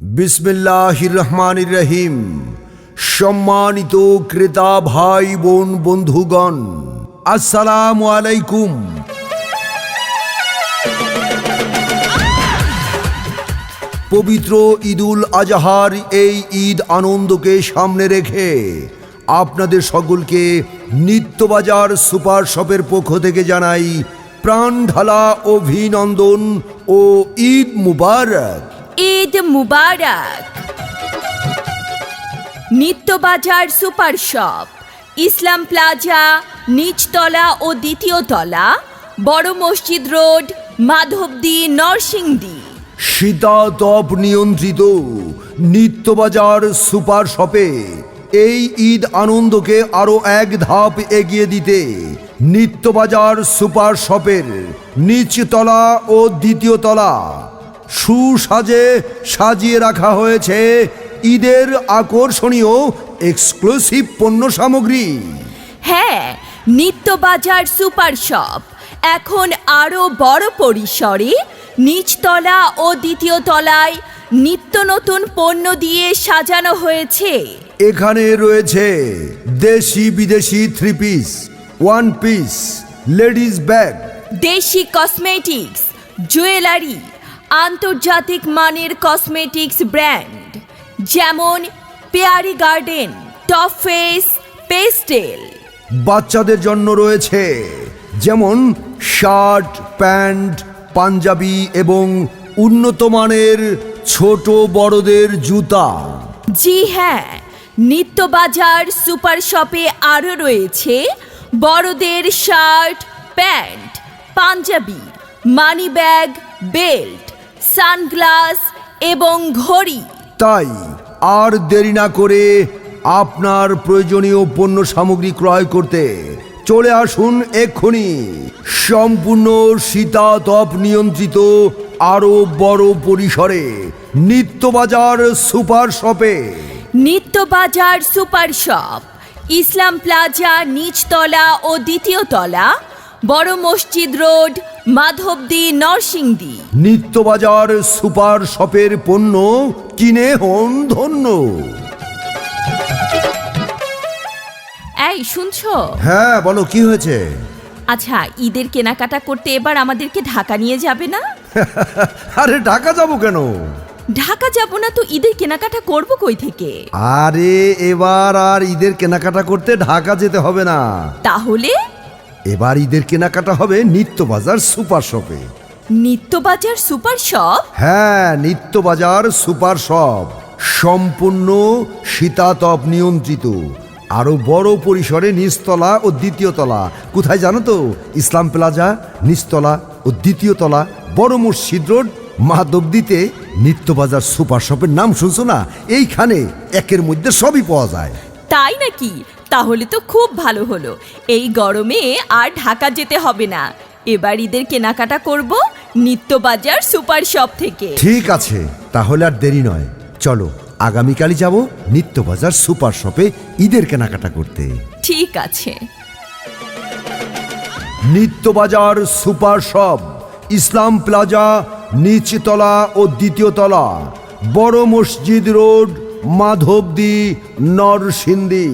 বিসমিল্লাহির রহমানির রহিম সম্মানিত ক্রেতা ভাই বোন বন্ধুগণ, আসসালামু আলাইকুম। পবিত্র ঈদুল আজহার এই ঈদ আনন্দকে সামনে রেখে আপনাদের সকলকে নিত্যবাজার সুপার শপের পক্ষ থেকে জানাই প্রাণ ঢালা অভিনন্দন ও Eid Mubarak. Eid Mubarak. Nityabazar super shop, Islam plaza, নিচতলা ও দ্বিতীয় তলা, বড় মসজিদ রোড, মাধবদী, নরসিংদী। শীতাতপ নিয়ন্ত্রিত নিত্যবাজার সুপার শপে এই ঈদ আনন্দকে আরও এক ধাপ এগিয়ে দিতে নিত্যবাজার সুপার শপের নিচতলা ও দ্বিতীয় তলা সুসাজে সাজিয়ে রাখা হয়েছে ঈদের আকর্ষণীয় এক্সক্লুসিভ পণ্য সামগ্রী। হ্যাঁ নিত্যবাজার সুপার শপ। এখন আরও বড় পরিসরে নিচতলা ও দ্বিতীয় তলায় নিত্য নতুন পণ্য দিয়ে সাজানো হয়েছে। এখানে রয়েছে দেশি বিদেশি three piece one piece ladies bag দেশি কসমেটিক্স জুয়েলারি আন্তর্জাতিক মানের কসমেটিক্স ব্র্যান্ড যেমন পেয়ারি গার্ডেন টপ ফেস পেস্টেল বাচ্চাদের জন্য রয়েছে যেমন শার্ট প্যান্ট পাঞ্জাবি এবং উন্নত মানের ছোট বড়দের জুতা। জি হ্যাঁ নিত্যবাজার সুপার শপে আরও রয়েছে বড়দের shirt pant panjabi money bag belt. Sunglass এবং ঘড়ি। তাই আর দেরি না করে আপনার প্রয়োজনীয় পণ্য সামগ্রী ক্রয় করতে চলে আসুন এক্ষুনি। সম্পূর্ণ শীতাতপ নিয়ন্ত্রিত আরও বড় পরিসরে নিত্যবাজার সুপার শপে। Nityabazar super shop Islam plaza নিচতলা ও দ্বিতীয় তলা বড় মসজিদ রোড মাধবদী নরসিংদী। নিত্যবাজার সুপার শপের পণ্য কিনে হন ধন্য। এই শুনছো? হ্যাঁ বলো কি হয়েছে? আচ্ছা ঈদের কেনাকাটা করতে এবার আমাদেরকে ঢাকা নিয়ে যাবে না? আরে ঢাকা যাব কেন? ঢাকা যাব না তো ঈদের কেনাকাটা করব কই থেকে? আরে এবার আর ঈদের কেনাকাটা করতে ঢাকা যেতে হবে না। তাহলে? এবার ঈদের কেনাকাটা হবে নিত্যবাজার সুপার শপে। Nityabazar super shop? হ্যাঁ নিত্যবাজার সুপার শপ। সম্পূর্ণ শীতাতপ নিয়ন্ত্রিত। আরও বড় পরিসরে নিচতলা ও দ্বিতীয় তলা। কোথায় জানো তো? ইসলাম প্লাজা নিচতলা ও দ্বিতীয় তলা বড় মসজিদ রোড মাধবদীতে নিত্যবাজার সুপার শপের নাম শুনছো না? এইখানে একের মধ্যে সবই পাওয়া যায়। তাই নাকি? তাহলে তো খুব ভালো হলো। এই গরমে আর ঢাকা যেতে হবে না। এবার ঈদের কেনাকাটা করব নিত্যবাজার সুপার শপ থেকে। ঠিক আছে তাহলে আর দেরি নয়। চলো আগামীকালই যাব নিত্যবাজার সুপার শপে ঈদের কেনাকাটা করতে। ঠিক আছে। Nityabazar super shop Islam plaza নিচতলা ও দ্বিতীয় তলা বড় মসজিদ রোড মাধবদী নরসিংদী।